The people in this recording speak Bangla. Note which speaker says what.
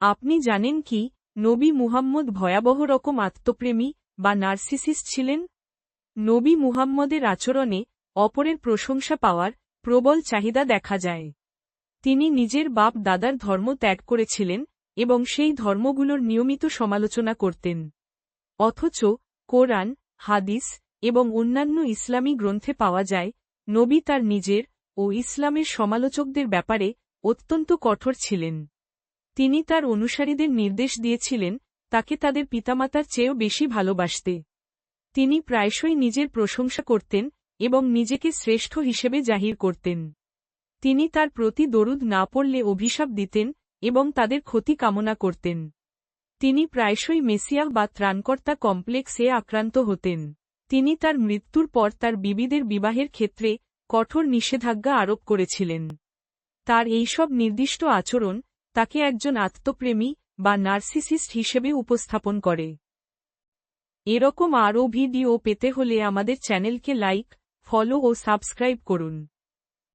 Speaker 1: আপনি জানেন কি, নবী মুহাম্মদ ভয়াবহ রকম আত্মপ্রেমী বা নার্সিসিস্ট ছিলেন? নবী মুহাম্মদের আচরণে অপরের প্রশংসা পাওয়ার প্রবল চাহিদা দেখা যায়। তিনি নিজের বাপ দাদার ধর্ম ত্যাগ করেছিলেন এবং সেই ধর্মগুলোর নিয়মিত সমালোচনা করতেন। অথচ কোরআন, হাদিস এবং অন্যান্য ইসলামী গ্রন্থে পাওয়া যায়, নবী তার নিজের ও ইসলামের সমালোচকদের ব্যাপারে অত্যন্ত কঠোর ছিলেন। তিনি তার অনুসারীদের নির্দেশ দিয়েছিলেন, তাকে তাদের পিতামাতার চেয়েও বেশি ভালোবাসতে। তিনি প্রায়শই নিজের প্রশংসা করতেন এবং নিজেকে শ্রেষ্ঠ হিসেবে জাহির করতেন। তিনি তার প্রতি দরুদ না পড়লে অভিশাপ দিতেন এবং তাদের ক্ষতি কামনা করতেন। তিনি প্রায়শই মেসিয়া বা ত্রাণকর্তা কমপ্লেক্সে আক্রান্ত হতেন। তিনি তার মৃত্যুর পর তার বিবিদের বিবাহের ক্ষেত্রে কঠোর নিষেধাজ্ঞা আরোপ করেছিলেন। তার এইসব নির্দিষ্ট আচরণ তাকে একজন আত্মপ্রেমী বা নার্সিসিস্ট হিসেবে উপস্থাপন করে। এরকম আরও ভিডিও পেতে হলে আমাদের চ্যানেলকে লাইক, ফলো ও সাবস্ক্রাইব করুন।